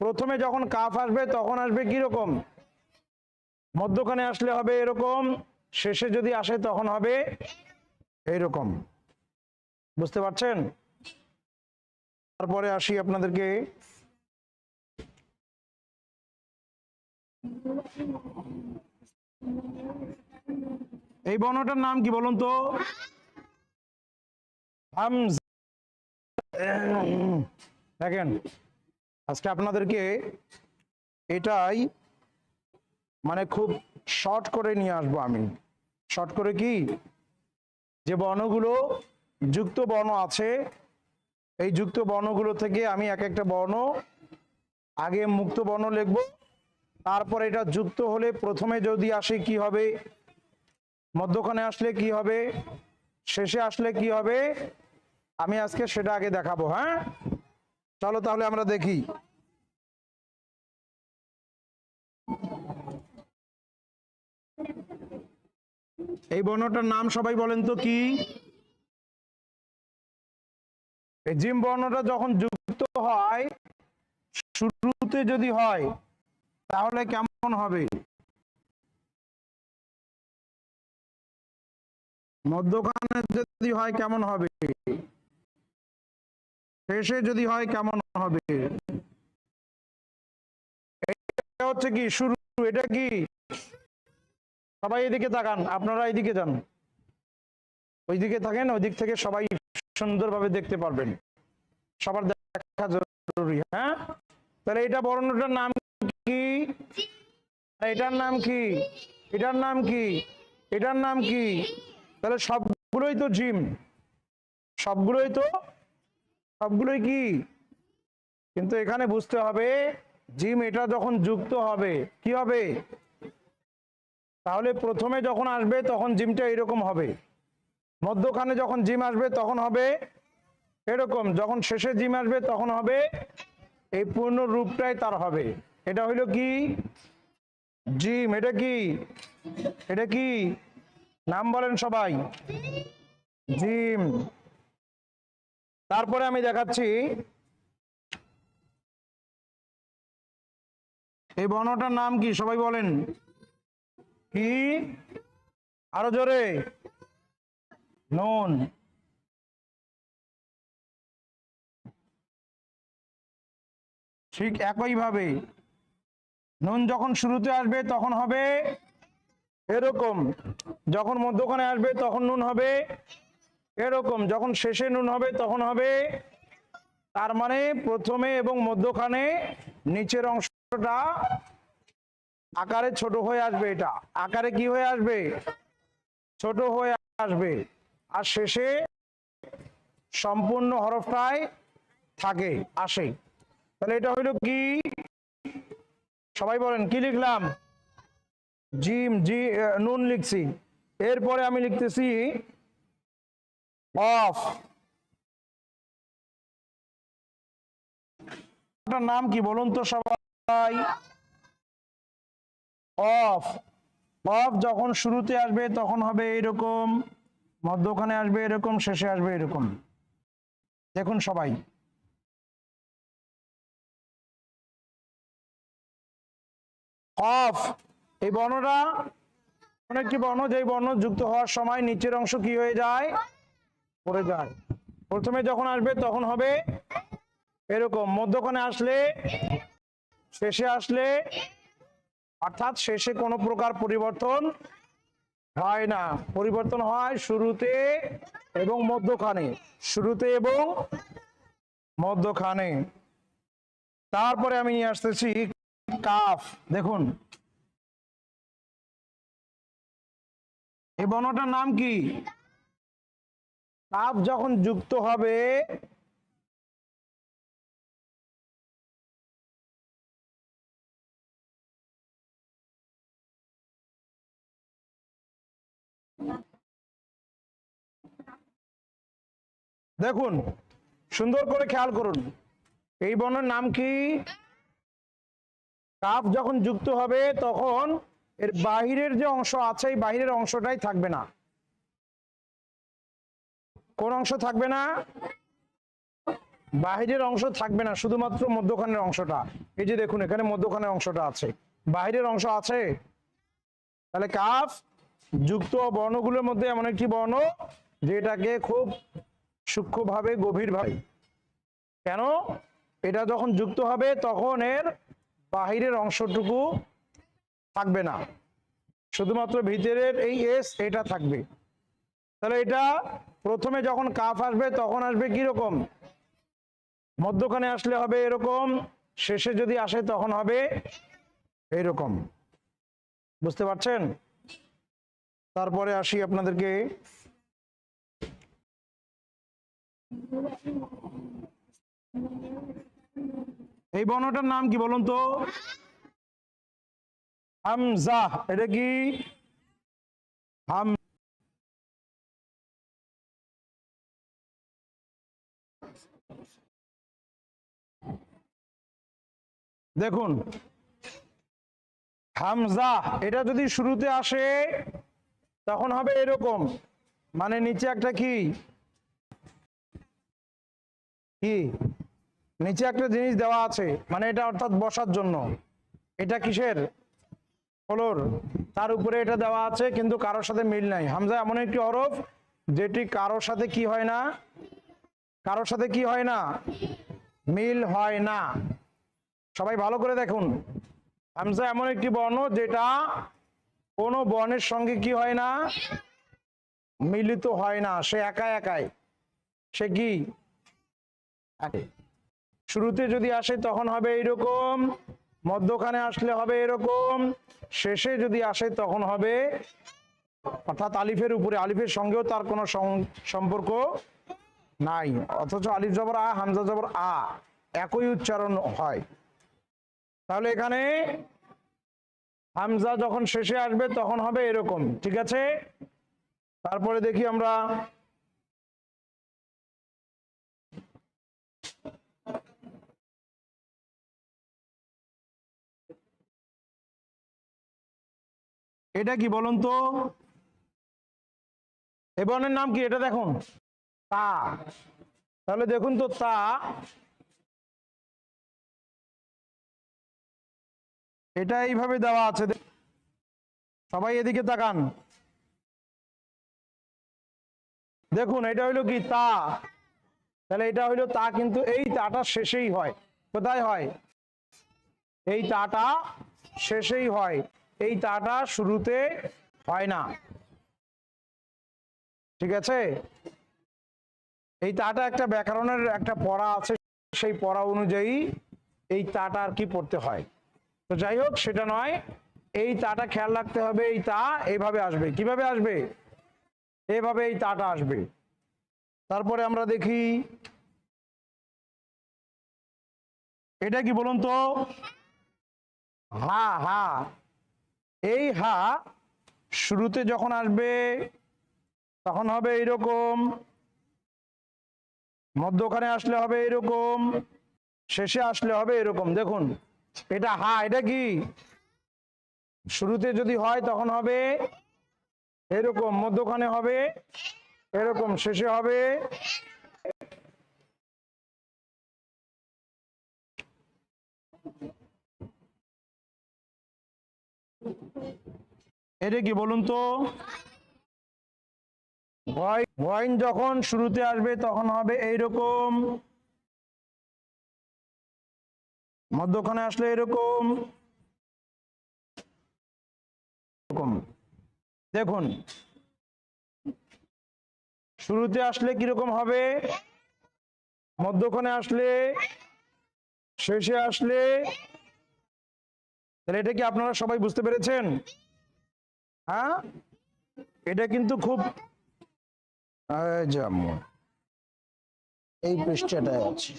প্রথমে যখন কাফ আসবে, তখন আসবে কি রকম মধ্যখানে আসলে হবে এরকম, শেষে যদি আসে তখন হবে এইরকম। বুঝতে পারছেন? তারপরে আসি আপনাদেরকে। এই বর্ণটার নাম কি বলুন তো? দেখেন আজকে আপনাদেরকে এটাই মানে খুব শর্ট করে নিয়ে আসব আমি। শর্ট করে কি? যে বর্ণগুলো যুক্ত বর্ণ আছে, এই যুক্ত বর্ণগুলো থেকে আমি এক একটা বর্ণ আগে মুক্ত বর্ণ লিখব। তারপর এটা যুক্ত হলে প্রথমে যদি আসে কি হবে? মধ্যখানে আসলে কি হবে? শেষে আসলে কি হবে? আমি আজকে সেটা আগে দেখাবো হ্যাঁ? চলো তাহলে আমরা দেখি। এই বর্ণটার নাম সবাই বলেন তো কি? জিম বর্ণটা যখন যুক্ত হয়, শুরুতে যদি হয়, তাহলে কেমন হবে? মধ্যখানে যদি হয়, কেমন হবে? শেষে যদি হয়, কেমন হবে? হচ্ছে কি, শুরু, এটা কি? সবাই এদিকে তাকান, আপনারা এদিকে যান। ওইদিকে থাকেন ওই দিক থেকে সবাই সুন্দরভাবে দেখতে পারবেন। সবার দেখা জরুরি হ্যাঁ? তাহলে এটা বর্ণটার নাম কি? এটার নাম কি? এটার নাম কি? এটার নাম কি? তাহলে সবগুলোই তো জিম। সবগুলোই তো সবগুলোই কি? কিন্তু এখানে বুঝতে হবে, জিম এটা যখন যুক্ত হবে, কি হবে? তাহলে প্রথমে যখন আসবে তখন জিমটা এরকম হবে। মধ্যখানে যখন জিম আসবে তখন হবে এরকম, যখন শেষে জিম আসবে তখন হবে এই পূর্ণ রূপটাই তার হবে। এটা হইল কি? জিম, এটা কি? এটা কি? নাম বলেন সবাই। জিম। তারপরে আমি দেখাচ্ছি। এই বর্ণটার নাম কি? সবাই বলেন। কি? আরও জোরে। নুন। ঠিক একইভাবে নুন যখন শুরুতে আসবে তখন হবে এরকম। যখন মধ্যখানে আসবে তখন নুন হবে এরকম, যখন শেষে নুন হবে, তখন হবে তার মানে প্রথমে এবং মধ্যখানে নিচের অংশটা আকারে ছোট হয়ে আসবে এটা। আকারে কি হয়ে আসবে? ছোট হয়ে আসবে। আর শেষে সম্পূর্ণ হরফটাই থাকে, আসে। তাহলে এটা হইল কি? সবাই বলেন, কি লিখলাম? জিম, জি নুন লিখছি। এরপরে আমি লিখতেছি অফ। নাম কি বলুন তো সবাই? অফ। অফ যখন শুরুতে আসবে তখন হবে এরকম, মধ্যখানে আসবে এরকম, শেষে আসবে এরকম। দেখুন সবাই। অফ। এই বর্ণটা এমন একটি বর্ণ? যেই বর্ণ যুক্ত হওয়ার সময় নিচের অংশ কি হয়ে যায়? পড়ে যায়। প্রথমে যখন আসবে তখন হবে এরকম। মধ্যখানে আসলে, শেষে আসলে, অর্থাৎ শেষে কোনো প্রকার পরিবর্তন হয় না। পরিবর্তন হয় শুরুতে এবং মধ্যখানে। শুরুতে এবং মধ্যখানে। তারপরে আমি নিয়ে আসতেছি কাফ। দেখুন। এই বর্ণটার নাম কি? কাফ যখন যুক্ত হবে, দেখুন, সুন্দর করে খেয়াল করুন। এই বর্ণের নাম কি? কাফ যখন যুক্ত হবে, তখন এর বাহিরের যে অংশ আছে, এই বাহিরের অংশটাই থাকবে না। কোন অংশ থাকবে না? বাহিরের অংশ থাকবে না, শুধুমাত্র মধ্যখানের অংশটা। এই যে দেখুন, এখানে মধ্যখানের অংশটা আছে। বাহিরের অংশ আছে? তাহলে কাফ যুক্ত বর্ণগুলোর মধ্যে এমন একটি বর্ণ, যেটাকে খুব সূক্ষ্মভাবে, গভীরভাবে। কেন? এটা যখন যুক্ত হবে, তখন এর বাহিরের অংশটুকু থাকবে না। শুধুমাত্র ভিতরের এই এস এটা থাকবে। তাহলে এটা প্রথমে যখন কাফ আসবে, তখন আসবে কি রকম মধ্যখানে আসলে হবে এরকম, শেষে যদি আসে তখন হবে এইরকম। বুঝতে পারছেন? তারপরে আসি আপনাদেরকে। এই বর্ণটার নাম কি বলুন তো? হামজা, এটা কি? হাম দেখুন। হামজা, এটা যদি শুরুতে আসে, তখন হবে এরকম। মানে নিচে একটা কি? কি? নিচে একটা জিনিস দেওয়া আছে। মানে এটা অর্থাৎ বসার জন্য। এটা কিসের? ফলোর। তার উপরে এটা দেওয়া আছে, কিন্তু কারোর সাথে মিল নাই। হামজা, এমন একটি হরফ, যেটি কারোর সাথে কি হয় না? কারোর সাথে কি হয় না? মিল হয় না। সবাই ভালো করে দেখুন। হামজা এমন একটি বর্ণ যেটা কোনো বর্ণের সঙ্গে কি হয় না, মিলিত হয় না, সে একা একাই। সে কি? শুরুতে যদি আসে তখন হবে এইরকম, মধ্যখানে আসলে হবে এরকম, শেষে যদি আসে তখন হবে, অর্থাৎ আলিফের উপরে, আলিফের সঙ্গেও তার কোনো সম্পর্ক নাই। অথচ আলিফ জবর আ, হামজা জবর আ, একই উচ্চারণ হয়। তাহলে এখানে হামজা যখন শেষে আসবে, তখন হবে এরকম, ঠিক আছে? তারপরে দেখি আমরা এটা কি বলুন তো? এ বর্ণের নাম কি? এটা দেখুন। তা। তাহলে দেখুন তো তা এটা এইভাবে দেওয়া আছে সবাই এদিকে তাকান। দেখুন, এটা হইল কি তা? তাহলে এটা হইল তা কিন্তু এই তাটা শেষেই হয়। কোথায় হয়? এই তাটা শেষেই হয়। এই তাটা শুরুতে হয় না। ঠিক আছে? এই তাটা একটা ব্যাকরণের একটা পড়া আছে, সেই পড়া অনুযায়ী এই তাটা আর কি পড়তে হয়? তো যাই হোক, সেটা নয়। এই তাটা খেয়াল রাখতে হবে, এই তা এইভাবে আসবে। কীভাবে আসবে? এইভাবে এই তাটা আসবে। তারপরে আমরা দেখি, এটা কি বলুন তো? হা হা। এই হা শুরুতে যখন আসবে, তখন হবে এইরকম। মধ্যখানে আসলে হবে এরকম শেষে আসলে হবে এরকম। দেখুন এটা হা, এটা কি? শুরুতে যদি হয় তখন হবে এরকম, মধ্যখানে হবে এরকম, শেষে হবে এটা কি বলুন তো? ভয় যখন শুরুতে আসবে তখন হবে এইরকম। মধ্যখানে আসলে এরকম। দেখুন। শুরুতে আসলে কীরকম হবে? মধ্যখানে আসলে, শেষে আসলে। তাহলে এটা কি আপনারা সবাই বুঝতে পেরেছেন? হ্যাঁ? এটা কিন্তু খুব এই পৃষ্ঠাটায় আছে।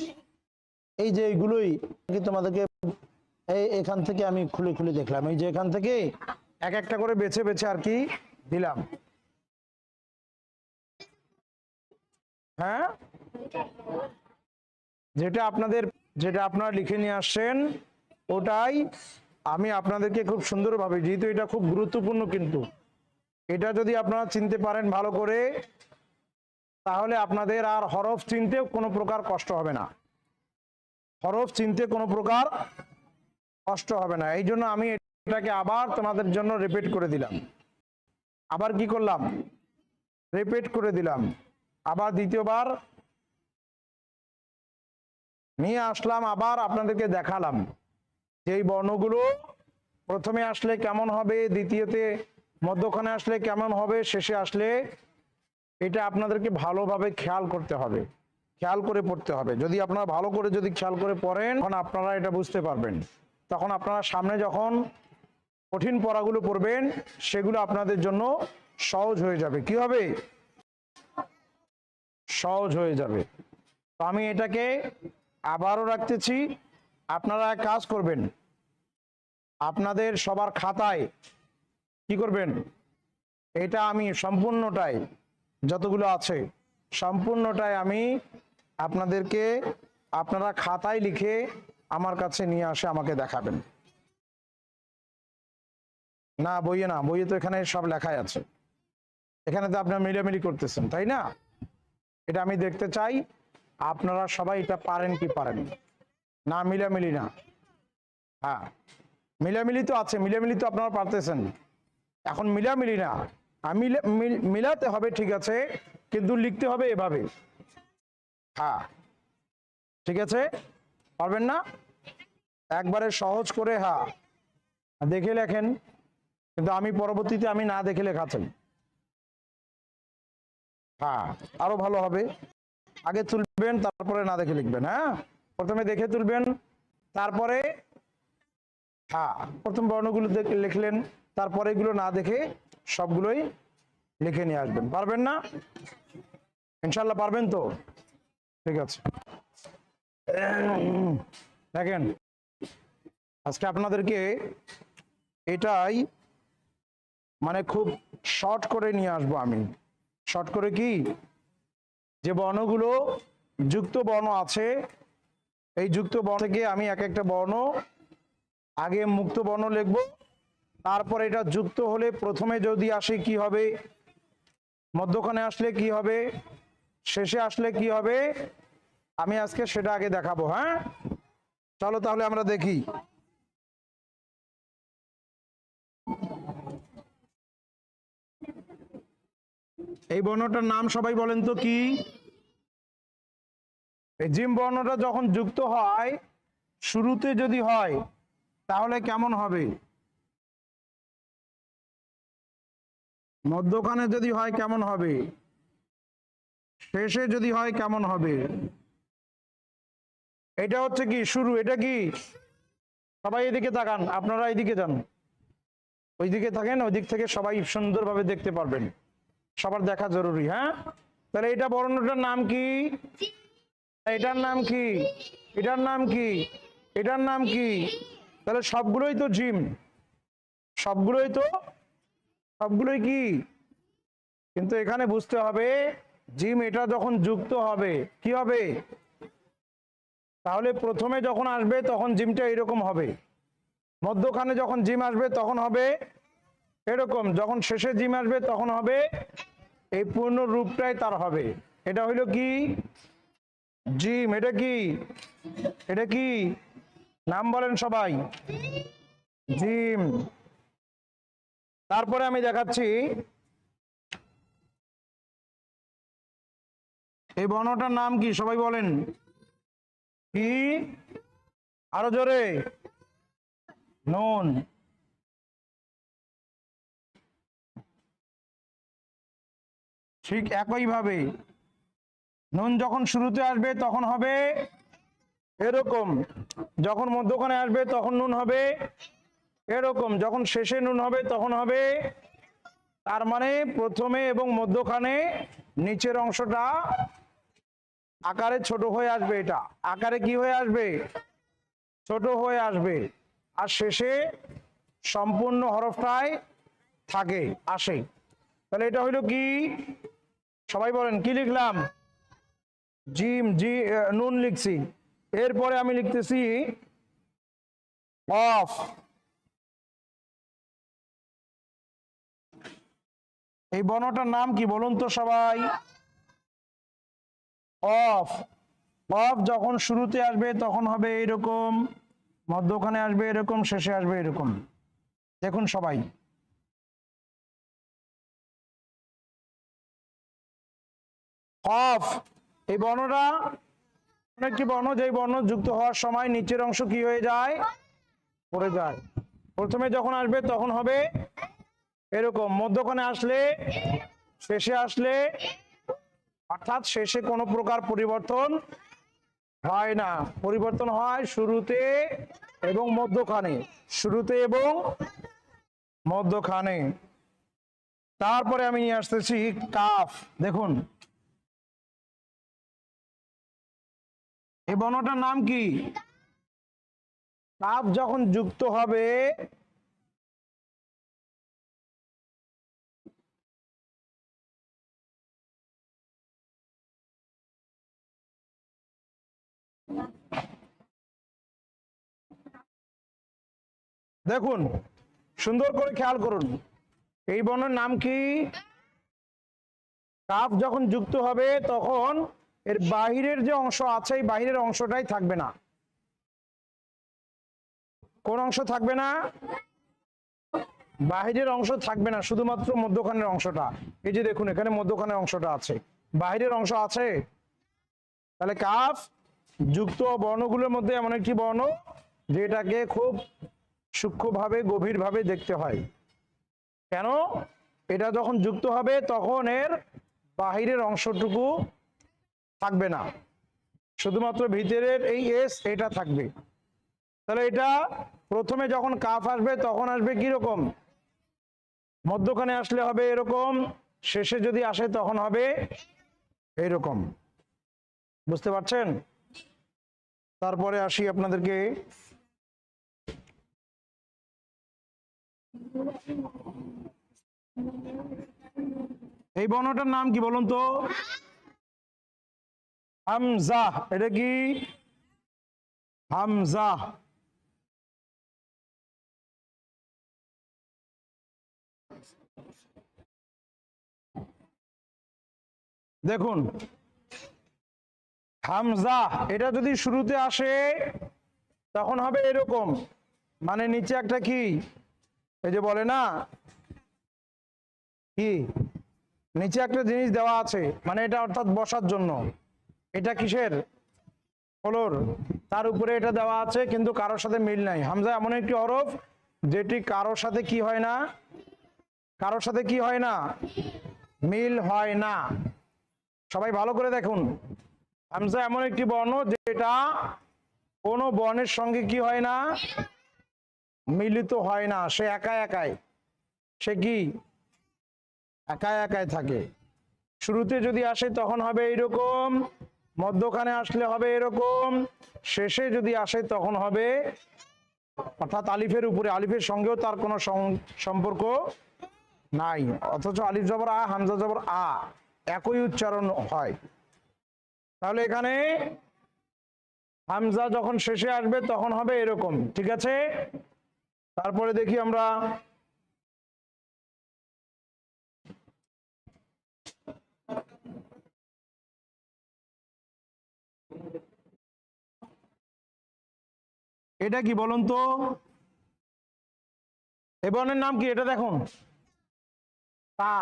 এই যে এইগুলোই তোমাদেরকে এই এখান থেকে আমি খুলে খুলে দেখলাম। এই যে এখান থেকে এক একটা করে বেছে বেছে আর কি দিলাম। হ্যাঁ? যেটা আপনাদের, যেটা আপনারা লিখে নিয়ে আসছেন, ওটাই আমি আপনাদেরকে খুব সুন্দরভাবে, যেহেতু এটা খুব গুরুত্বপূর্ণ কিন্তু, এটা যদি আপনারা চিনতে পারেন ভালো করে, তাহলে আপনাদের আর হরফ চিনতেও কোনো প্রকার কষ্ট হবে না। হরফ, চিনতে কোনো প্রকার কষ্ট হবে না। এই জন্য আমি এটাকে আবার তোমাদের জন্য রিপিট করে দিলাম। আবার কি করলাম? রিপিট করে দিলাম। আবার দ্বিতীয়বার নিয়ে আসলাম, আবার আপনাদেরকে দেখালাম। যে এই বর্ণগুলো প্রথমে আসলে কেমন হবে, দ্বিতীয়তে মধ্যখানে আসলে কেমন হবে, শেষে আসলে এটা আপনাদেরকে ভালোভাবে খেয়াল করতে হবে। খেয়াল করে পড়তে হবে। যদি আপনারা ভালো করে যদি খেয়াল করে পড়েন, তখন আপনারা এটা বুঝতে পারবেন। তখন আপনারা সামনে যখন কঠিন পড়াগুলো পড়বেন, সেগুলো আপনাদের জন্য সহজ হয়ে যাবে। কি হবে? সহজ হয়ে যাবে। তো আমি এটাকে আবারও রাখতেছি। আপনারা কাজ করবেন। আপনাদের সবার খাতায় কি করবেন? এটা আমি সম্পূর্ণটাই, যতগুলো আছে, সম্পূর্ণটাই আমি আপনাদেরকে আপনারা খাতায় লিখে আমার কাছে নিয়ে আসে, আমাকে দেখাবেন। না, বইয়ে না, বইয়ে তো এখানে সব লেখাই আছে। এখানে তো আপনারা মিলামিলি করতেছেন, তাই না? এটা আমি দেখতে চাই, আপনারা সবাই এটা পারেন কি পারেন না, মিলামিলি না। হ্যাঁ মিলামিলি তো আছে, মিলামিলি তো আপনারা পারতেছেন। এখন মিলামিলি না। আমি মিলাতে হবে, ঠিক আছে, কিন্তু লিখতে হবে এভাবে। হ্যাঁ ঠিক আছে? পারবেন না? একবারে সহজ করে হ্যাঁ দেখে লেখেন। কিন্তু আমি পরবর্তীতে আমি না দেখে লেখাচ্ছেন। হ্যাঁ আরও ভালো হবে। আগে তুলবেন, তারপরে না দেখে লিখবেন হ্যাঁ? প্রথমে দেখে তুলবেন, তারপরে হ্যাঁ প্রথম বর্ণগুলো লিখলেন, তারপরে এগুলো না দেখে সবগুলোই লিখে নিয়ে আসবেন। পারবেন না? ইনশাল্লাহ পারবেন তো? ঠিক আছে। দেখেন, আজকে আপনাদেরকে এটাই মানে খুব শর্ট করে নিয়ে আসব আমি। শর্ট করে কি? যে বর্ণগুলো যুক্ত বর্ণ আছে, এই যুক্ত বর্ণ থেকে আমি এক একটা বর্ণ আগে মুক্ত বর্ণ লিখব। তারপর এটা যুক্ত হলে প্রথমে যদি আসে কি হবে? মধ্যখানে আসলে কি হবে? শেষে আসলে কি হবে? আমি আজকে সেটা আগে দেখাবো হ্যাঁ? চলো তাহলে আমরা দেখি। এই বর্ণটার নাম সবাই বলেন তো কি? এই জিম বর্ণটা যখন যুক্ত হয়, শুরুতে যদি হয়, তাহলে কেমন হবে? মধ্যখানে যদি হয়, কেমন হবে? শেষে যদি হয়, কেমন হবে? এটা হচ্ছে কি, শুরু, এটা কি? সবাই এদিকে তাকান, আপনারা এদিকে যান। ওইদিকে থাকেন ওই দিক থেকে সবাই সুন্দরভাবে দেখতে পারবেন। সবার দেখা জরুরি হ্যাঁ? তাহলে এটা বর্ণটার নাম কি? এটার নাম কি? এটার নাম কি? এটার নাম কি? তাহলে সবগুলোই তো জিম। সবগুলোই তো, সবগুলোই কি? কিন্তু এখানে বুঝতে হবে জিম এটা যখন যুক্ত হবে, কি হবে? তাহলে প্রথমে যখন আসবে তখন জিমটা এরকম হবে। মধ্যখানে যখন জিম আসবে তখন হবে এরকম, যখন শেষে জিম আসবে তখন হবে এই পূর্ণ রূপটাই তার হবে। এটা হইল কি? জিম, এটা কি? এটা কি? নাম বলেন সবাই। জিম। তারপরে আমি দেখাচ্ছি এই বর্ণটার নাম কি? সবাই বলেন। কি? আরও জোরে। নুন। ঠিক একইভাবে নুন যখন শুরুতে আসবে, তখন হবে এরকম। যখন মধ্যখানে আসবে, তখন নুন হবে এরকম। যখন শেষে নুন হবে, তখন হবে তার মানে প্রথমে এবং মধ্যখানে নিচের অংশটা আকারে ছোট হয়ে আসবে এটা। আকারে কি হয়ে আসবে? ছোট হয়ে আসবে। আর শেষে সম্পূর্ণ হরফটাই থাকে, আসে। তাহলে এটা হইল কি? সবাই বলেন, কি লিখলাম? জিম, জি নুন লিখছি। এরপরে আমি লিখতেছি অফ। এই বর্ণটার নাম কি বলুন তো সবাই? অফ। অফ যখন শুরুতে আসবে তখন হবে এরকম, মধ্যখানে আসবে এরকম, শেষে আসবে এরকম। দেখুন সবাই। অফ। এই বর্ণটা একটি বর্ণ? যেই বর্ণ যুক্ত হওয়ার সময় নিচের অংশ কি হয়ে যায়? পড়ে যায়। প্রথমে যখন আসবে তখন হবে এরকম, মধ্যখানে আসলে, শেষে আসলে অর্থাৎ শেষে কোনো প্রকার পরিবর্তন হয় না। পরিবর্তন হয় শুরুতে এবং মধ্যখানে। শুরুতে এবং মধ্যখানে। তারপরে আমি নিয়ে আসতেছি কাফ। দেখুন। এ বর্ণটার নাম কি? কাফ যখন যুক্ত হবে দেখুন, সুন্দর করে খেয়াল করুন। এই বর্ণের নাম কি? কাফ যখন যুক্ত হবে, তখন এর বাহিরের যে অংশ আছে, এই বাহিরের অংশটাই থাকবে না। কোন অংশ থাকবে না? বাহিরের অংশ থাকবে না, শুধুমাত্র মধ্যখানের অংশটা। এই যে দেখুন, এখানে মধ্যখানের অংশটা আছে। বাহিরের অংশ আছে? তাহলে কাফ যুক্ত বর্ণগুলোর মধ্যে এমন একটি বর্ণ, যেটাকে খুব সূক্ষ্মভাবে, গভীরভাবে দেখতে হয়। কেন? এটা যখন যুক্ত হবে, তখন এর বাহিরের অংশটুকু থাকবে না। শুধুমাত্র ভিতরের এই এস এটা থাকবে। তাহলে এটা প্রথমে যখন কাফ আসবে, তখন আসবে কি রকম? মধ্যখানে আসলে হবে এরকম, শেষে যদি আসে, তখন হবে এরকম বুঝতে পারছেন? তারপরে আসি আপনাদেরকে। এই বর্ণটার নাম কি বলুন তো? হামজা। এটা কি? হামজা। দেখুন হামজা, এটা যদি শুরুতে আসে, তখন হবে এরকম। মানে নিচে একটা কি? এই যে বলে না? কি? নিচে একটা জিনিস দেওয়া আছে। মানে এটা অর্থাৎ বসার জন্য। এটা কিসের? ফলোর। তার উপরে এটা দেওয়া আছে, কিন্তু কারোর সাথে মিল নাই। হামজা, এমন একটি হরফ, যেটি কারোর সাথে কি হয় না? কারোর সাথে কি হয় না? মিল হয় না। সবাই ভালো করে দেখুন। হামজা, এমন একটি বর্ণ যেটা কোনো বর্ণের সঙ্গে কি হয় না? মিলিত হয় না। সে একা একাই। সে কি? একা একাই থাকে। শুরুতে যদি আসে তখন হবে এইরকম, মধ্যখানে আসলে হবে এরকম, শেষে যদি আসে তখন হবে, অর্থাৎ আলিফের উপরে। আলিফের সঙ্গেও তার কোনো সম্পর্ক নাই। অথচ আলিফ জবর আ, হামজা জবর আ, একই উচ্চারণ হয়। তাহলে এখানে হামজা যখন শেষে আসবে, তখন হবে এরকম, ঠিক আছে? তারপরে দেখি আমরা এটা কি বলুন তো? এ বর্ণের নাম কি? এটা দেখুন। তা।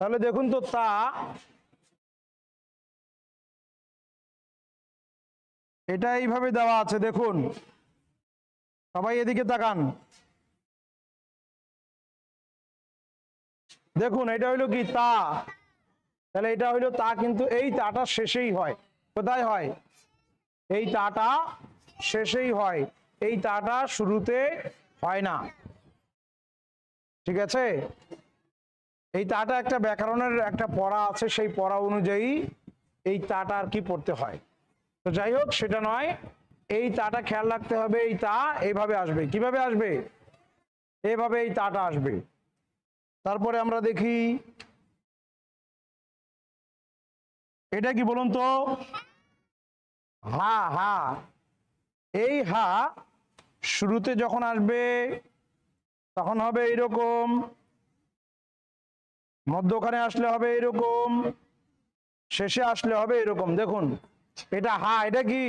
তাহলে দেখুন তো তা এটা এইভাবে দেওয়া আছে, দেখুন। সবাই এদিকে তাকান। দেখুন, এটা হইল কি তা? তাহলে এটা হইল তা, কিন্তু এই তাটা শেষেই হয়। কোথায় হয়? এই তাটা শেষেই হয়। এই তাটা শুরুতে হয় না। ঠিক আছে? এই তাটা একটা ব্যাকরণের একটা পড়া আছে, সেই পড়া অনুযায়ী এই তাটা আর কি পড়তে হয়? তো যাই হোক, সেটা নয়। এই তাটা খেয়াল রাখতে হবে, এই তা এইভাবে আসবে। কীভাবে আসবে? এভাবে এই তাটা আসবে। তারপরে আমরা দেখি, এটা কি বলুন তো? হা হা। এই হা শুরুতে যখন আসবে, তখন হবে এইরকম। মধ্যখানে আসলে হবে এরকম শেষে আসলে হবে এরকম দেখুন এটা হা, এটা কি?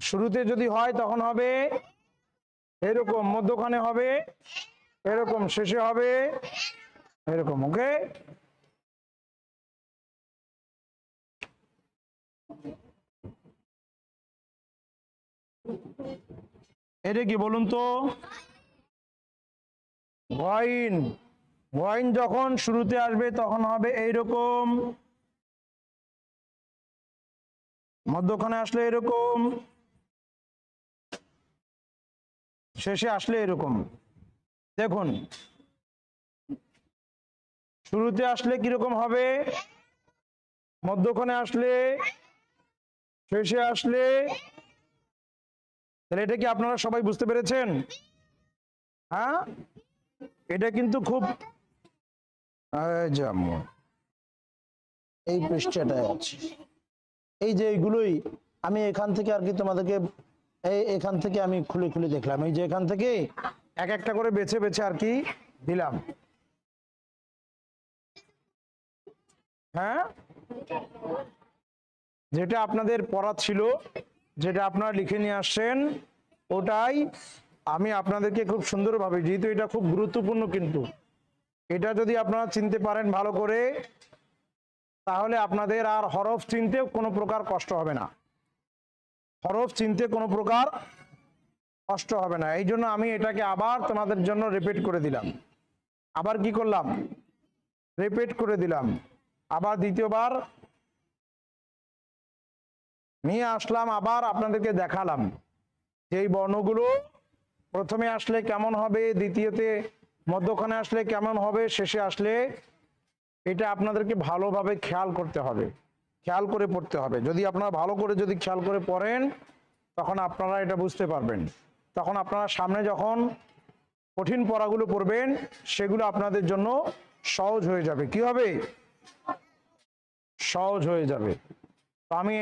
শুরুতে যদি হয় তখন হবে এরকম, মধ্যখানে হবে এরকম, শেষে হবে এরকম, ওকে? এটা কি বলুন তো? ওয়াইন ওয়াইন যখন শুরুতে আসবে তখন হবে এইরকম। মধ্যখানে আসলে এরকম, শেষে আসলে এরকম। দেখুন, শুরুতে আসলে কীরকম হবে? মধ্যখানে আসলে, শেষে আসলে, তাহলে এটা কি আপনারা সবাই বুঝতে পেরেছেন? হ্যাঁ? এটা কিন্তু খুব, এই পৃষ্ঠাটায় আছে। এই যে এইগুলোই আমি এখান থেকে আর কি তোমাদেরকে এই এখান থেকে আমি খুলে খুলে দেখলাম। এই যে এখান থেকে এক একটা করে বেছে বেছে আর কি দিলাম। হ্যাঁ? যেটা আপনাদের পড়া ছিল, যেটা আপনারা লিখে নিয়ে আসছেন, ওটাই আমি আপনাদেরকে খুব সুন্দরভাবে, যেহেতু এটা খুব গুরুত্বপূর্ণ কিন্তু, এটা যদি আপনারা চিনতে পারেন ভালো করে তাহলে আপনাদের আর হরফ চিনতে কোনো প্রকার কষ্ট হবে না। হরফ চিনতে কোনো প্রকার কষ্ট হবে না। এই জন্য আমি এটাকে আবার তোমাদের জন্য রিপিট করে দিলাম। আবার কি করলাম? রিপিট করে দিলাম। আবার দ্বিতীয়বার নিয়ে আসলাম, আবার আপনাদেরকে দেখালাম। যে এই বর্ণগুলো প্রথমে আসলে কেমন হবে, দ্বিতীয়তে মধ্যখানে আসলে কেমন হবে, শেষে আসলে এটা আপনাদেরকে ভালোভাবে খেয়াল করতে হবে। খেয়াল করে পড়তে হবে। যদি আপনারা ভালো করে যদি খেয়াল করে পড়েন, তখন আপনারা এটা বুঝতে পারবেন। তখন আপনারা সামনে যখন কঠিন পড়াগুলো পড়বেন, সেগুলো আপনাদের জন্য সহজ হয়ে যাবে। কি হবে? সহজ হয়ে যাবে। তো আমি